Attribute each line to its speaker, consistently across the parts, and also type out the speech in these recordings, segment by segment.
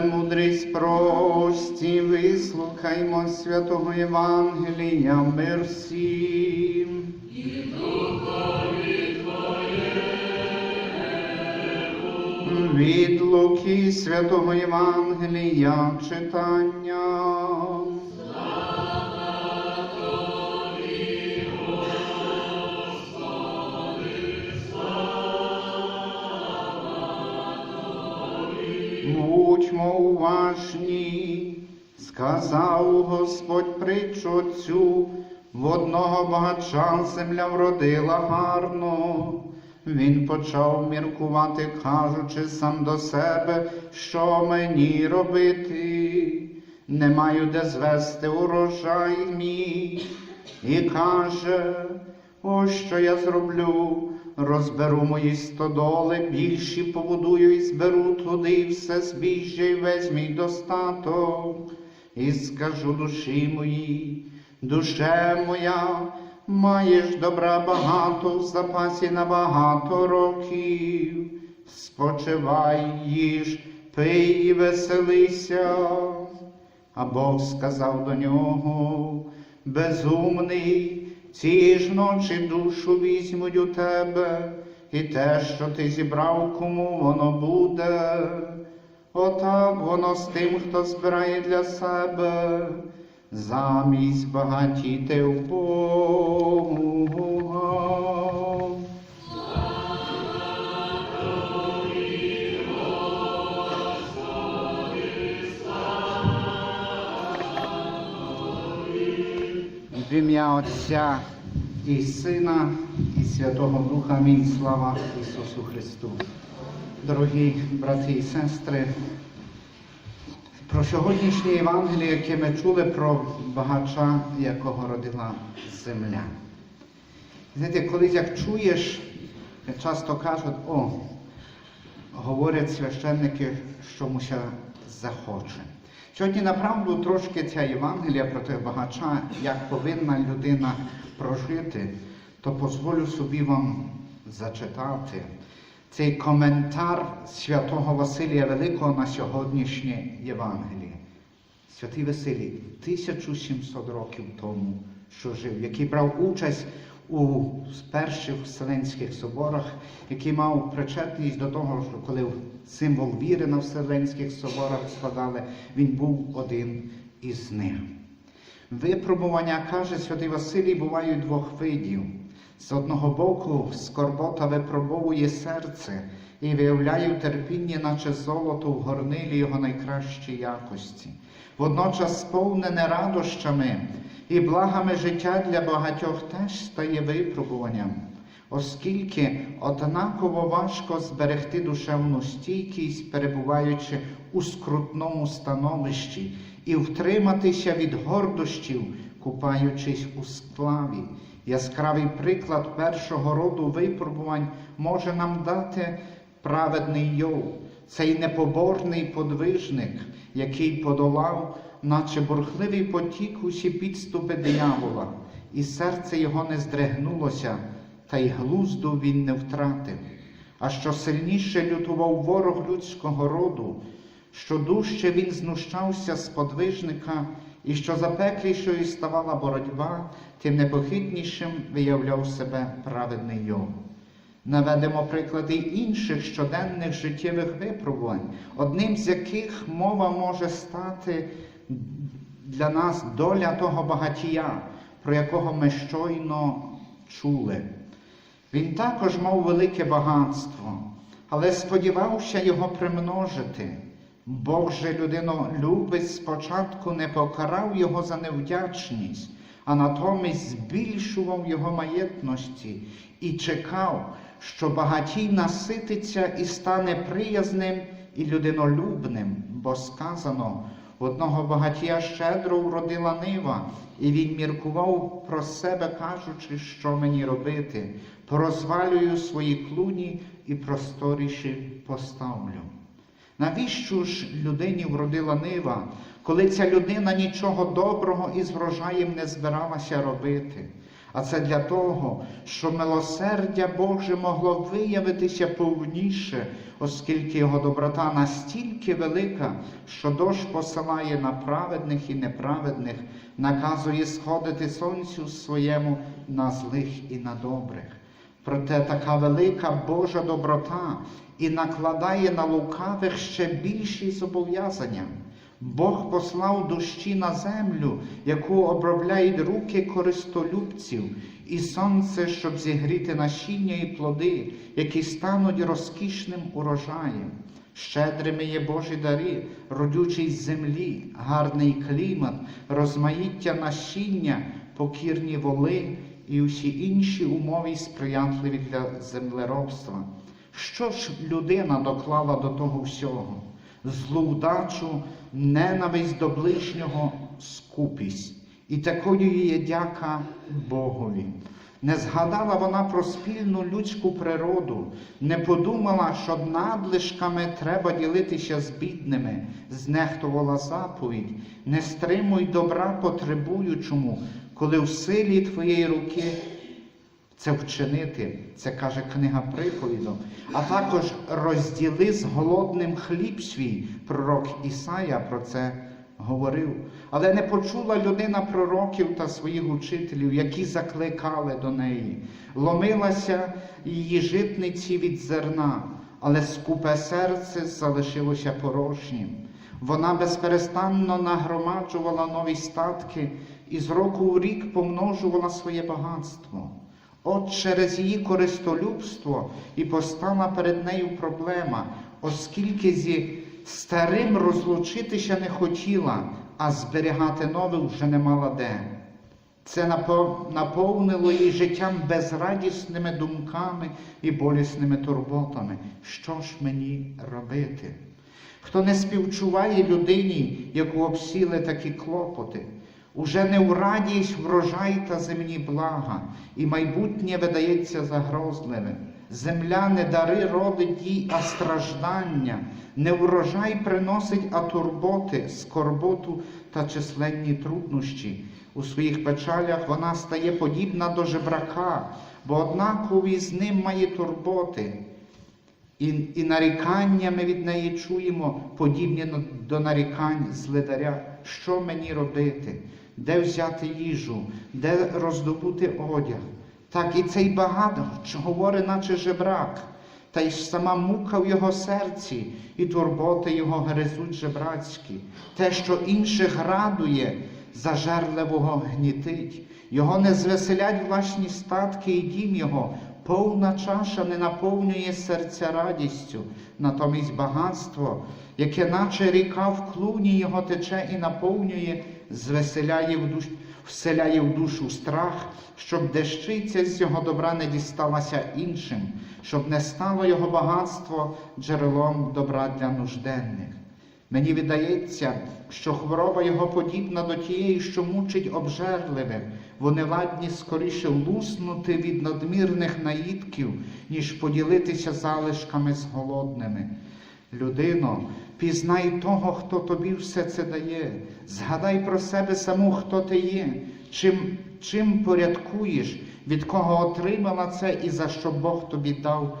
Speaker 1: премудрість прості, вислухаймо святого Євангелія, мир всім. Від Луки святого Євангелія читання. Уважні, сказав Господь притчу цю, в одного багача земля вродила гарно. Він почав міркувати, кажучи сам до себе, що мені робити, не маю де звести урожай мій. І каже, ось що я зроблю, розберу мої стодоли, більші побудую і зберу туди все збіжжя і весь мій достаток. І скажу душі моїй, душе моя, маєш добра багато в запасі на багато років. Спочивай, їж, пий і веселися. А Бог сказав до нього, безумний, ці ж ночі душу візьмуть у тебе, і те, що ти зібрав, кому воно буде. Отак воно з тим, хто збирає для себе, замість багатіти в Бога. Ім'я Отця і Сина, і Святого Духа. Амінь. Слава Ісусу Христу. Дорогі брати і сестри, про сьогоднішнє Євангеліє, яке ми чули про багача, якого родила земля. Знаєте, колись як чуєш, часто кажуть, о, говорять священники, що муся захоче. Сьогодні направду трошки ця Євангелія про того багача, як повинна людина прожити, то дозволю собі вам зачитати цей коментар святого Василія Великого на сьогоднішнє Євангеліє. Святий Василій 1700 років тому, що жив, який брав участь у перших Вселенських соборах, який мав причетність до того, що коли символ віри на Вселенських соборах складали, він був один із них. Випробування, каже святий Василій, бувають двох видів. З одного боку, скорбота випробовує серце і виявляє в терпінні, наче золото в горнилі його найкращій якості. Водночас сповнене радощами і благами життя для багатьох теж стає випробуванням, оскільки однаково важко зберегти душевну стійкість, перебуваючи у скрутному становищі, і втриматися від гордощів, купаючись у сплаві. Яскравий приклад першого роду випробувань може нам дати праведний Йов, цей непоборний подвижник, який подолав, наче бурхливий потік усі підступи диявола, і серце його не здригнулося, та й глузду він не втратив. А що сильніше лютував ворог людського роду, що дужче він знущався з подвижника, і що запеклішою ставала боротьба, тим непохитнішим виявляв себе праведний Йов. Наведемо приклади інших щоденних життєвих випробувань, одним з яких мова може стати для нас доля того багатія, про якого ми щойно чули. Він також мав велике багатство, але сподівався його примножити. Бог же любить спочатку не покарав його за невдячність, а натомість збільшував його маєтності і чекав, що багатій насититься і стане приязним і людинолюбним, бо сказано, одного багатія щедро вродила нива, і він міркував про себе, кажучи, що мені робити, порозвалюю свої клуні і просторіші поставлю. Навіщо ж людині вродила нива, коли ця людина нічого доброго із врожаєм не збиралася робити? А це для того, щоб милосердя Боже могло виявитися повніше, оскільки його доброта настільки велика, що дощ посилає на праведних і неправедних, наказує сходити сонцю своєму на злих і на добрих. Проте така велика Божа доброта і накладає на лукавих ще більші зобов'язання. Бог послав дощі на землю, яку обробляють руки користолюбців, і сонце, щоб зігріти насіння і плоди, які стануть розкішним урожаєм. Щедрими є Божі дари, родючість землі, гарний клімат, розмаїття насіння, покірні воли і усі інші умови сприятливі для землеробства. Що ж людина доклала до того всього? Злу вдачу, ненависть до ближнього, скупість. І такою є дяка Богові. Не згадала вона про спільну людську природу, не подумала, що надлишками треба ділитися з бідними, знехтувала заповідь, не стримуй добра потребуючому, коли в силі твоєї руки це вчинити, це каже книга приповідок, а також розділи з голодним хліб свій. Пророк Ісая про це говорив. Але не почула людина пророків та своїх учителів, які закликали до неї. Ломилася її житниці від зерна, але скупе серце залишилося порожнім. Вона безперестанно нагромаджувала нові статки і з року в рік помножувала своє багатство. От через її користолюбство і постала перед нею проблема, оскільки зі старим розлучитися не хотіла, а зберігати нове вже не мала де. Це наповнило її життям безрадісними думками і болісними турботами. Що ж мені робити? Хто не співчуває людині, яку обсіли такі клопоти, уже не радість врожай та земні блага, і майбутнє видається загрозливим. Земля не дари родить їй, а страждання, не урожай приносить, а турботи, скорботу та численні труднощі. У своїх печалях вона стає подібна до жебрака, бо однакові з ним має турботи. І, і нарікання ми від неї чуємо, подібні до нарікань злидаря. Що мені робити? Де взяти їжу, де роздобути одяг? Так і цей багато говорить, наче жебрак, та й сама мука в його серці, і турботи його гризуть жебрацькі. Те, що інших радує, зажерливого гнітить. Його не звеселять власні статки і дім його, повна чаша не наповнює серця радістю, натомість багатство, яке наче ріка в клуні його тече і наповнює, звеселяє в душ, вселяє в душу страх, щоб дещиця з його добра не дісталася іншим, щоб не стало його багатство джерелом добра для нужденних. Мені видається, що хвороба його подібна до тієї, що мучить обжерливих. Вони ладні скоріше луснути від надмірних наїдків, ніж поділитися залишками з голодними. Людино, пізнай того, хто тобі все це дає. Згадай про себе саму, хто ти є, чим, чим порядкуєш, від кого отримала це і за що Бог тобі дав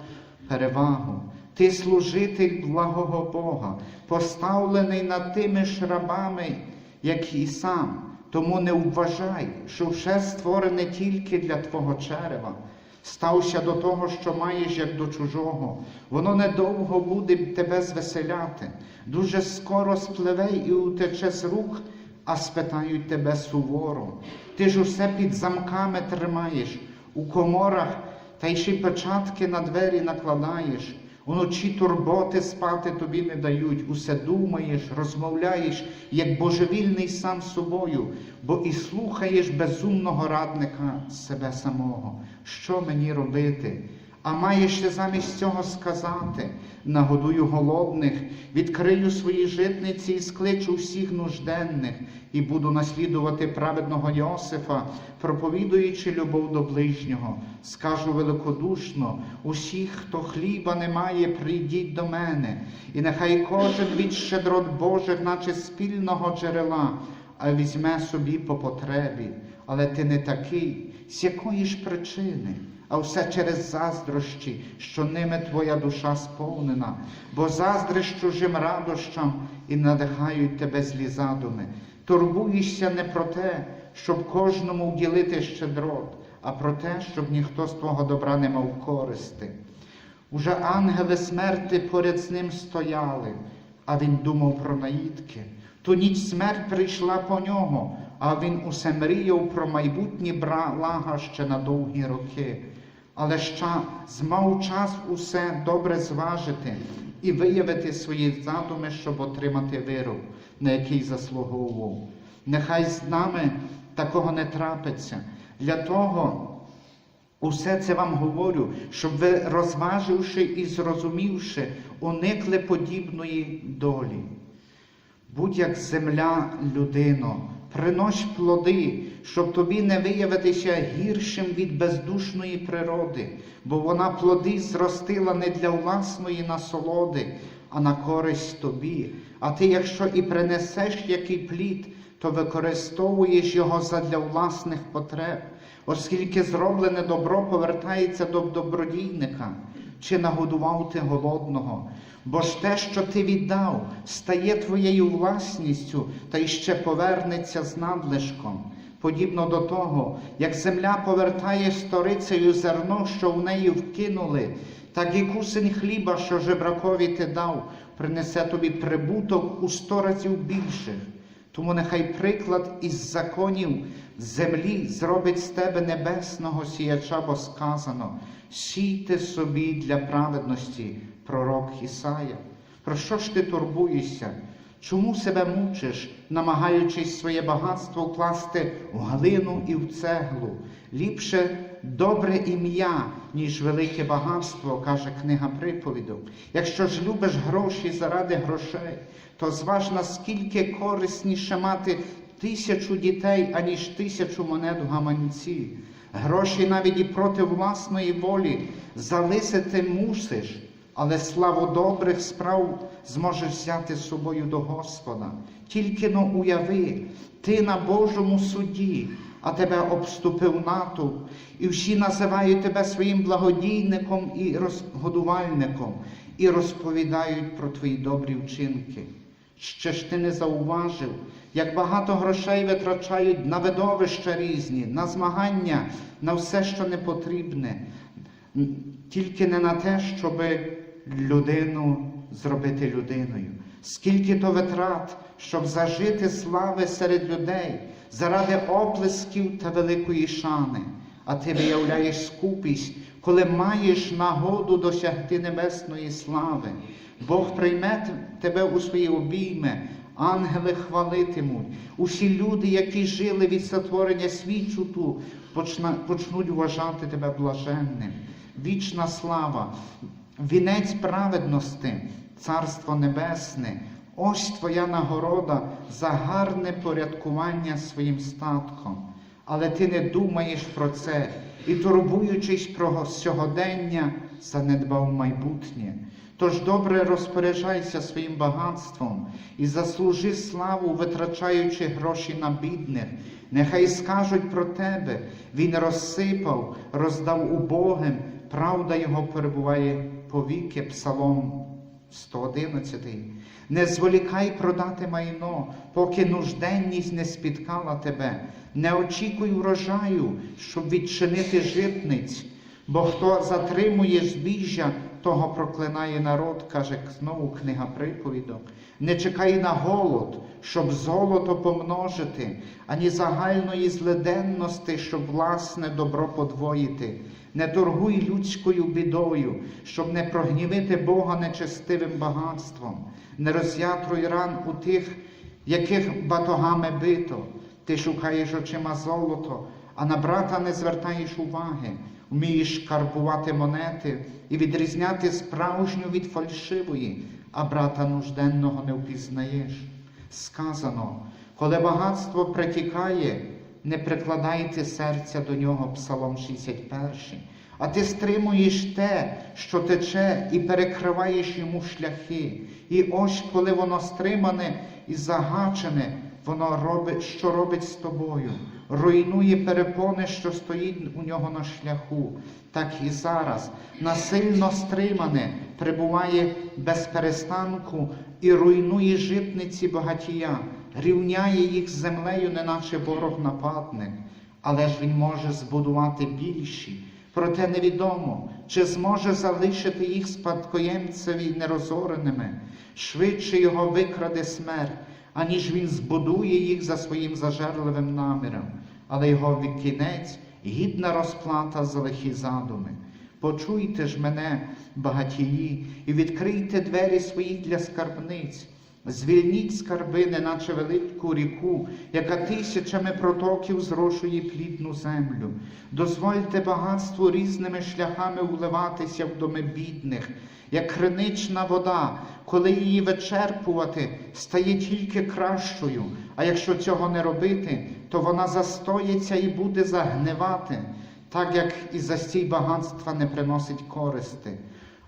Speaker 1: перевагу. Ти служитель благого Бога, поставлений над тими ж рабами, як і сам. Тому не вважай, що все створене тільки для твого черева. Стався до того, що маєш як до чужого. Воно недовго буде тебе звеселяти. Дуже скоро спливе і утече з рук, а спитають тебе суворо. Ти ж усе під замками тримаєш, у коморах та й ще й печатки на двері накладаєш. Уночі турботи спати тобі не дають, усе думаєш, розмовляєш, як божевільний сам собою, бо і слухаєш безумного радника себе самого. Що мені робити? А маєш ще замість цього сказати: нагодую голодних, відкрию свої житниці і скличу всіх нужденних, і буду наслідувати праведного Йосифа, проповідуючи любов до ближнього. Скажу великодушно, усіх, хто хліба не має, прийдіть до мене, і нехай кожен від щедрот Божих, наче спільного джерела, а візьме собі по потребі. але ти не такий, з якої ж причини? А все через заздрощі, що ними твоя душа сповнена, бо заздриш чужим радощам і надихають тебе злі задуми. Турбуєшся не про те, щоб кожному вділити щедрот, а про те, щоб ніхто з твого добра не мав користи. Уже ангели смерти поряд з ним стояли, а він думав про наїдки. Ту ніч смерть прийшла по нього, а він усе мріяв про майбутні блага ще на довгі роки. Але ща змав час усе добре зважити і виявити свої задуми, щоб отримати вирок, на який заслуговував. Нехай з нами такого не трапиться. Для того Усе це вам говорю, щоб ви, розваживши і зрозумівши, уникли подібної долі. Будь як земля, людино, принось плоди, щоб тобі не виявитися гіршим від бездушної природи, бо вона плоди зростила не для власної насолоди, а на користь тобі. А ти, якщо і принесеш який плід, то використовуєш його задля власних потреб, оскільки зроблене добро повертається до добродійника, чи нагодував ти голодного. Бо ж те, що ти віддав, стає твоєю власністю та й ще повернеться з надлишком. Подібно до того, як земля повертає сторицею зерно, що в неї вкинули, так і кусень хліба, що жебракові ти дав, принесе тобі прибуток у сто разів більших. Тому нехай приклад із законів землі зробить з тебе небесного сіяча, бо сказано, сійте собі для праведності, пророк Ісая. Про що ж ти турбуєшся? Чому себе мучиш, намагаючись своє багатство вкласти в глину і в цеглу? Ліпше добре ім'я, ніж велике багатство, каже книга приповідок. Якщо ж любиш гроші заради грошей, то зваж наскільки корисніше мати тисячу дітей, аніж тисячу монет в гаманці. Гроші навіть і проти власної волі залисити мусиш, але славу добрих справ зможеш взяти з собою до Господа. Тільки но уяви, ти на Божому суді, а тебе обступив натовп, і всі називають тебе своїм благодійником і розгодувальником, і розповідають про твої добрі вчинки. Ще ж ти не зауважив, як багато грошей витрачають на видовища різні, на змагання, на все, що не потрібне, тільки не на те, щоб людину зробити людиною. Скільки то витрат, щоб зажити слави серед людей заради оплесків та великої шани, а ти виявляєш скупість, коли маєш нагоду досягти небесної слави. Бог прийме тебе у свої обійми, ангели хвалитимуть. Усі люди, які жили від сотворення свічу ту, почнуть вважати тебе блаженним. Вічна слава, вінець праведності, Царство Небесне. Ось твоя нагорода за гарне порядкування своїм статком. Але ти не думаєш про це і, турбуючись про сьогодення, занедбав майбутнє. Тож добре розпоряджайся своїм багатством і заслужи славу, витрачаючи гроші на бідних. Нехай скажуть про тебе, він розсипав, роздав убогим, правда його перебуває повіки, Псалом 111. Не зволікай продати майно, поки нужденність не спіткала тебе. Не очікуй врожаю, щоб відчинити житниць, бо хто затримує збіжжя, того проклинає народ, каже знову книга приповідок. Не чекай на голод, щоб золото помножити, ані загальної злиденності, щоб власне добро подвоїти. Не торгуй людською бідою, щоб не прогнівити Бога нечестивим багатством, не роз'ятруй ран у тих, яких батогами бито. Ти шукаєш очима золото, а на брата не звертаєш уваги, вмієш карбувати монети і відрізняти справжню від фальшивої, а брата нужденного не впізнаєш. Сказано, коли багатство притікає, не прикладайте серця до нього, Псалом 61. А ти стримуєш те, що тече, і перекриваєш йому шляхи. І ось, коли воно стримане і загачене, воно робить, що робить з тобою, руйнує перепони, що стоїть у нього на шляху. Так і зараз насильно стримане прибуває без перестанку і руйнує житниці багатія, рівняє їх з землею, неначе ворог-нападник. Але ж він може збудувати більші. Проте невідомо, чи зможе залишити їх спадкоємцеві нерозореними, швидше його викраде смерть, аніж він збудує їх за своїм зажерливим наміром, але його кінець гідна розплата за лихі задуми. Почуйте ж мене, багатії, і відкрийте двері свої для скарбниць. Звільніть скарби, неначе велику ріку, яка тисячами протоків зрошує плідну землю. Дозвольте багатству різними шляхами вливатися в доми бідних, як кринична вода, коли її вичерпувати, стає тільки кращою, а якщо цього не робити, то вона застоїться і буде загнивати, так як і застій багатства не приносить користи.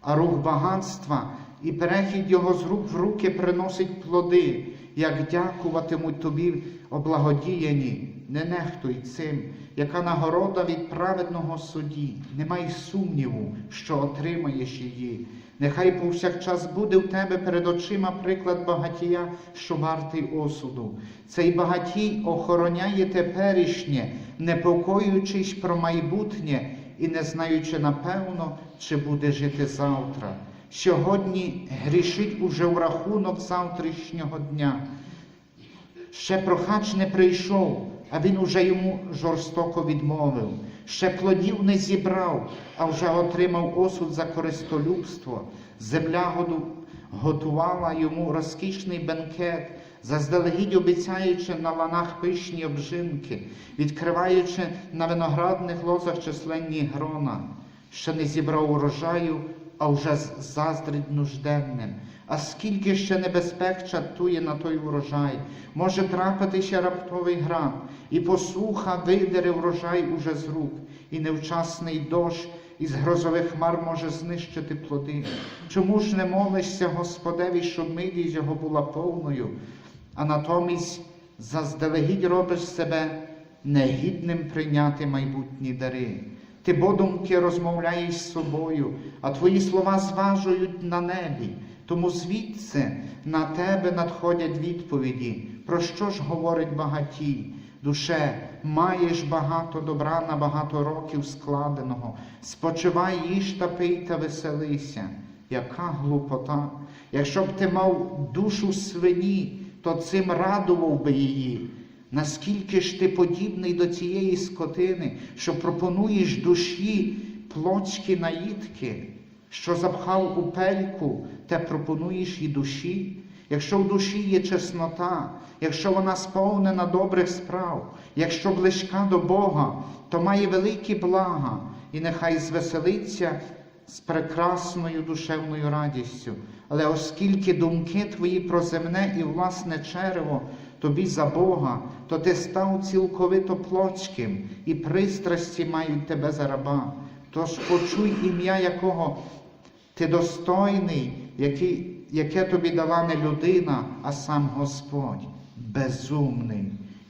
Speaker 1: А рух багатства і перехід його з рук в руки приносить плоди, як дякуватимуть тобі облагодіяні. Не нехтуй цим, яка нагорода від праведного судді. Не май сумніву, що отримаєш її. Нехай повсякчас буде в тебе перед очима приклад багатія, що вартий осуду. Цей багатій охороняє теперішнє, непокоюючись про майбутнє і не знаючи напевно, чи буде жити завтра. Сьогодні грішить уже в рахунок завтрашнього дня. Ще прохач не прийшов, а він уже йому жорстоко відмовив. Ще плодів не зібрав, а вже отримав осуд за користолюбство. Земля готувала йому розкішний бенкет, заздалегідь обіцяючи на ланах пишні обжинки, відкриваючи на виноградних лозах численні грона. Ще не зібрав урожаю, а вже заздрить нужденним. А скільки ще небезпек чатує на той урожай, може трапитися раптовий град, і посуха видере врожай уже з рук, і невчасний дощ із грозових хмар може знищити плоди. Чому ж не молишся Господеві, щоб милість його була повною, а натомість заздалегідь робиш себе негідним прийняти майбутні дари? Ти подумки розмовляєш з собою, а твої слова зважують на небі. Тому звідси на тебе надходять відповіді. Про що ж говорить багатій? Душе, маєш багато добра на багато років складеного. Спочивай, їж та пий та веселися. Яка глупота! Якщо б ти мав душу свині, то цим радував би її. Наскільки ж ти подібний до цієї скотини, що пропонуєш душі плотські наїдки, що запхав у пельку, те пропонуєш і душі? Якщо в душі є чеснота, якщо вона сповнена добрих справ, якщо близька до Бога, то має великі блага, і нехай звеселиться з прекрасною душевною радістю. Але оскільки думки твої про земне і власне черево тобі за Бога, то ти став цілковито плотським, і пристрасті мають тебе за раба. Тож почуй ім'я якого ти достойний, який, яке тобі дала не людина, а сам Господь, безумний.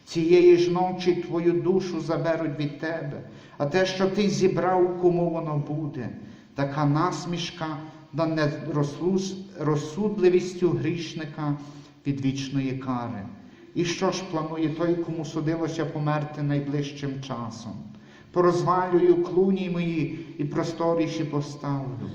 Speaker 1: Цієї ж ночі твою душу заберуть від тебе, а те, що ти зібрав, кому воно буде, така насмішка над нерозлуз- розсудливістю грішника від вічної кари. І що ж планує той, кому судилося померти найближчим часом? Порозвалюю клуні мої і просторіші поставлю.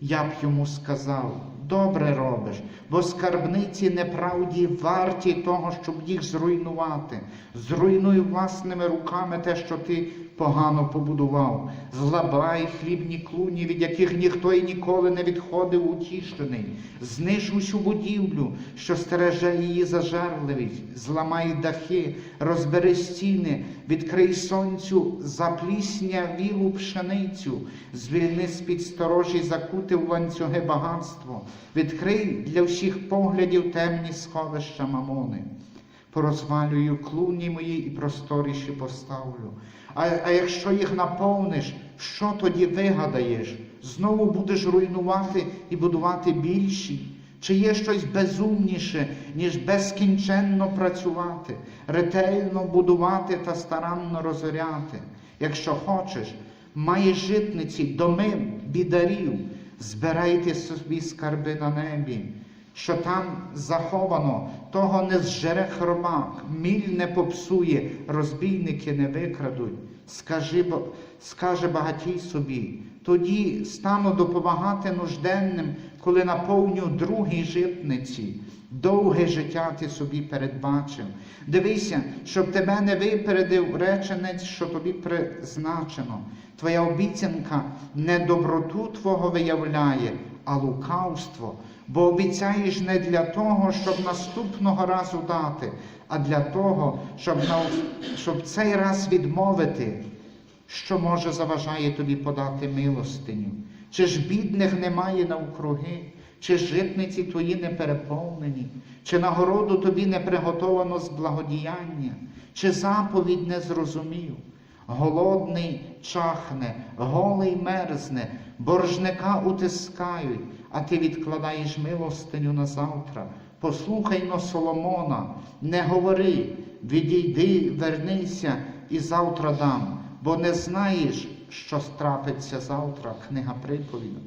Speaker 1: Я б йому сказав, добре робиш, бо скарбниці неправді варті того, щоб їх зруйнувати. Зруйнуй власними руками те, що ти погано побудував. Злабай хлібні клуні, від яких ніхто і ніколи не відходив утішений. Зниж усю будівлю, що стереже її зажерливість, зламай дахи, розбери стіни, відкрий сонцю заплісня вілу пшеницю, звільни з-під сторожі закути в ланцюги багатство, відкрий для всіх поглядів темні сховища мамони. Порозвалюю клуні мої і просторіші поставлю. А, а якщо їх наповниш, що тоді вигадаєш? Знову будеш руйнувати і будувати більші. Чи є щось безумніше, ніж безкінченно працювати, ретельно будувати та старанно розоряти? Якщо хочеш, маєш житниці, доми бідарів, збирайте собі скарби на небі, що там заховано, того не зжере хробак, міль не попсує, розбійники не викрадуть. Скажи, скаже багатій собі, тоді стану допомагати нужденним, коли наповню другі житниці. Довге життя ти собі передбачив. Дивися, щоб тебе не випередив реченець, що тобі призначено. Твоя обіцянка не доброту Твого виявляє, а лукавство. Бо обіцяєш не для того, щоб наступного разу дати, а для того, щоб, на, щоб цей раз відмовити, що може заважає тобі подати милостиню. Чи ж бідних немає навкруги, чи житниці твої не переповнені, чи нагороду тобі не приготовано з благодіяння, чи заповідь не зрозумів. Голодний чахне, голий мерзне, боржника утискають, а ти відкладаєш милостиню на завтра. Послухай но Соломона, не говори, відійди, вернися і завтра дам, бо не знаєш, що страпиться завтра, книга приповідок.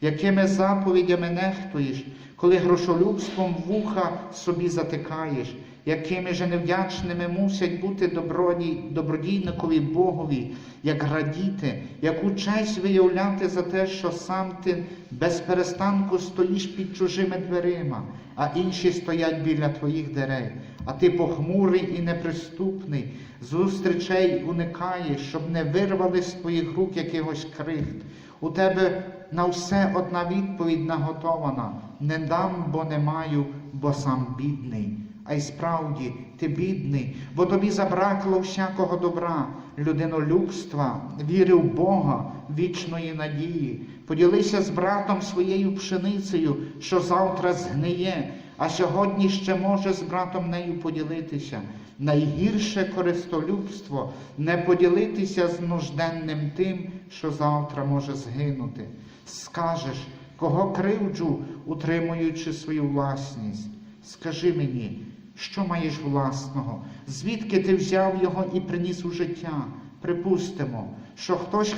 Speaker 1: Якими заповідями нехтуєш, коли грошолюбством вуха собі затикаєш, якими же невдячними мусять бути добродій, добродійникові Богові, як радіти, яку честь виявляти за те, що сам ти без перестанку стоїш під чужими дверима, а інші стоять біля твоїх дерев, а ти похмурий і неприступний, зустрічей уникаєш, щоб не вирвали з твоїх рук якихось крихт. У тебе на все одна відповідь наготована. Не дам, бо не маю, бо сам бідний. А й справді ти бідний, бо тобі забракло всякого добра, людинолюбства, віри в Бога, вічної надії. Поділися з братом своєю пшеницею, що завтра згниє, а сьогодні ще може з братом нею поділитися. Найгірше користолюбство не поділитися з нужденним тим, що завтра може згинути. Скажеш, кого кривджу, утримуючи свою власність. Скажи мені, що маєш власного, звідки ти взяв його і приніс у життя? Припустимо, що хтось,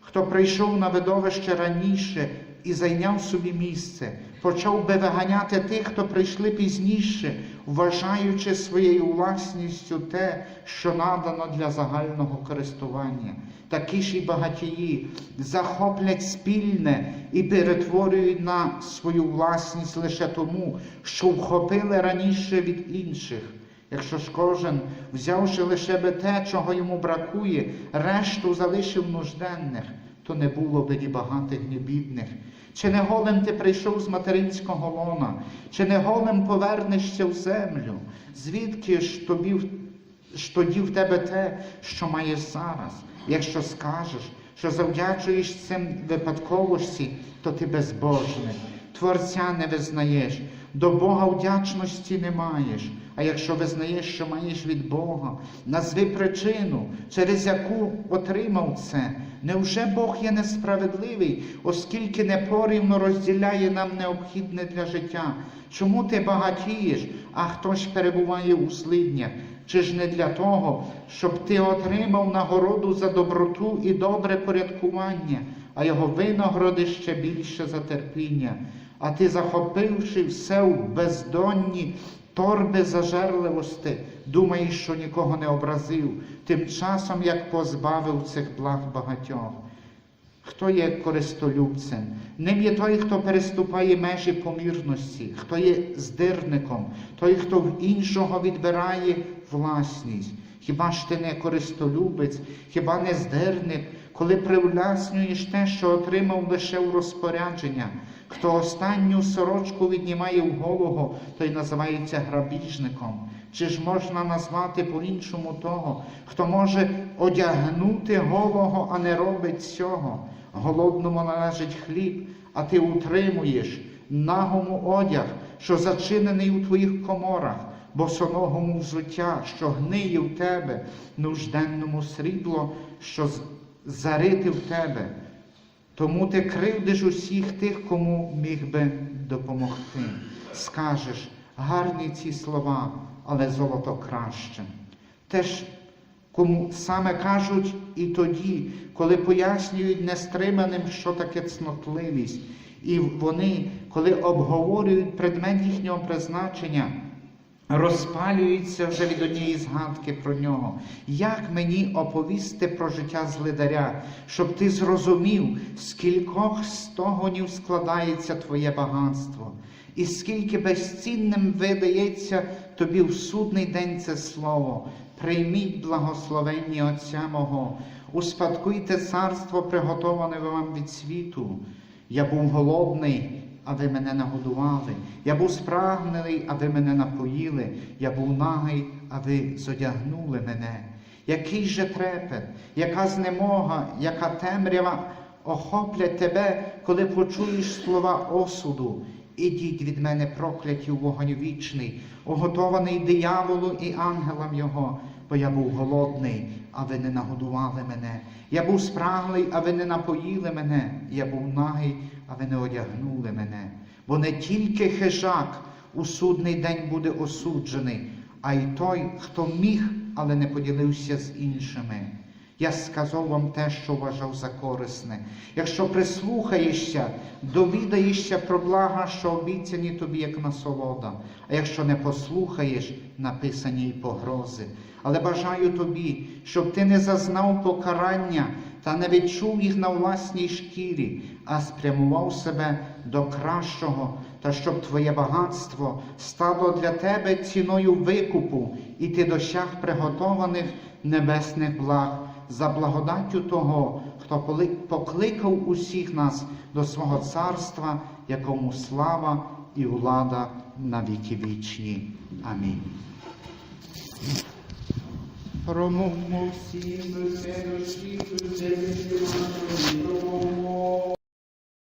Speaker 1: хто прийшов на видовище раніше і зайняв собі місце, почав би виганяти тих, хто прийшли пізніше, вважаючи своєю власністю те, що надано для загального користування. Такі ж і багатії захоплять спільне і перетворюють на свою власність лише тому, що вхопили раніше від інших. Якщо ж кожен, взявши лише би те, чого йому бракує, решту залишив нужденних, то не було би ні багатих, ні бідних. Чи не голим ти прийшов з материнського лона, чи не голим повернешся в землю? Звідки ж тобі ж тоді в тебе те, що маєш зараз? Якщо скажеш, що завдячуєш цим випадковості, то ти безбожний, Творця не визнаєш, до Бога вдячності не маєш. А якщо визнаєш, що маєш від Бога, назви причину, через яку отримав це. Невже Бог є несправедливий, оскільки непорівно розділяє нам необхідне для життя? Чому ти багатієш, а хтось перебуває у злиднях? Чи ж не для того, щоб ти отримав нагороду за доброту і добре порядкування, а його винагороди ще більше за терпіння? А ти, захопивши все в бездонні торби зажерливости, думаєш, що нікого не образив, тим часом як позбавив цих благ багатьох. Хто є користолюбцем? Ним є той, хто переступає межі помірності, хто є здирником, той, хто в іншого відбирає власність. Хіба ж ти не користолюбець, хіба не здирник, коли привласнюєш те, що отримав лише в розпорядження? Хто останню сорочку віднімає голого, той називається грабіжником. Чи ж можна назвати по-іншому того, хто може одягнути голого, а не робить цього? Голодному належить хліб, а ти утримуєш нагому одяг, що зачинений у твоїх коморах, босоногому взуття, що гниє в тебе, нужденному срібло, що з- зарити в тебе. Тому ти кривдиш усіх тих, кому міг би допомогти. Скажеш гарні ці слова, але золото краще. Теж кому саме кажуть і тоді, коли пояснюють нестриманим, що таке цнотливість, і вони, коли обговорюють предмет їхнього призначення, розпалюються вже від однієї згадки про нього. Як мені оповісти про життя злидаря, щоб ти зрозумів, з кількох стогонів складається твоє багатство, і скільки безцінним видається тобі в судний день це слово. Прийміть благословення Отця мого, успадкуйте царство, приготоване вам від світу. Я був голодний, а ви мене нагодували. Я був спрагнений, а ви мене напоїли. Я був нагий, а ви зодягнули мене. Який же трепет, яка знемога, яка темрява охоплять тебе, коли почуєш слова осуду. Ідіть від мене прокляті у вогонь вічний, уготований дияволу і ангелам його, бо я був голодний, а ви не нагодували мене. Я був спраглий, а ви не напоїли мене. Я був нагий, а ви не одягнули мене. Бо не тільки хижак у судний день буде осуджений, а й той, хто міг, але не поділився з іншими. Я сказав вам те, що вважав за корисне. Якщо прислухаєшся, довідаєшся про блага, що обіцяні тобі, як насолода, а якщо не послухаєш, написані й погрози. Але бажаю тобі, щоб ти не зазнав покарання та не відчув їх на власній шкірі, а спрямував себе до кращого, та щоб твоє багатство стало для тебе ціною викупу, і ти досяг приготованих небесних благ за благодаттю того, хто покликав усіх нас до свого царства, якому слава і влада на віки вічні. Амінь. Промовмо всім, душі, душі, душі,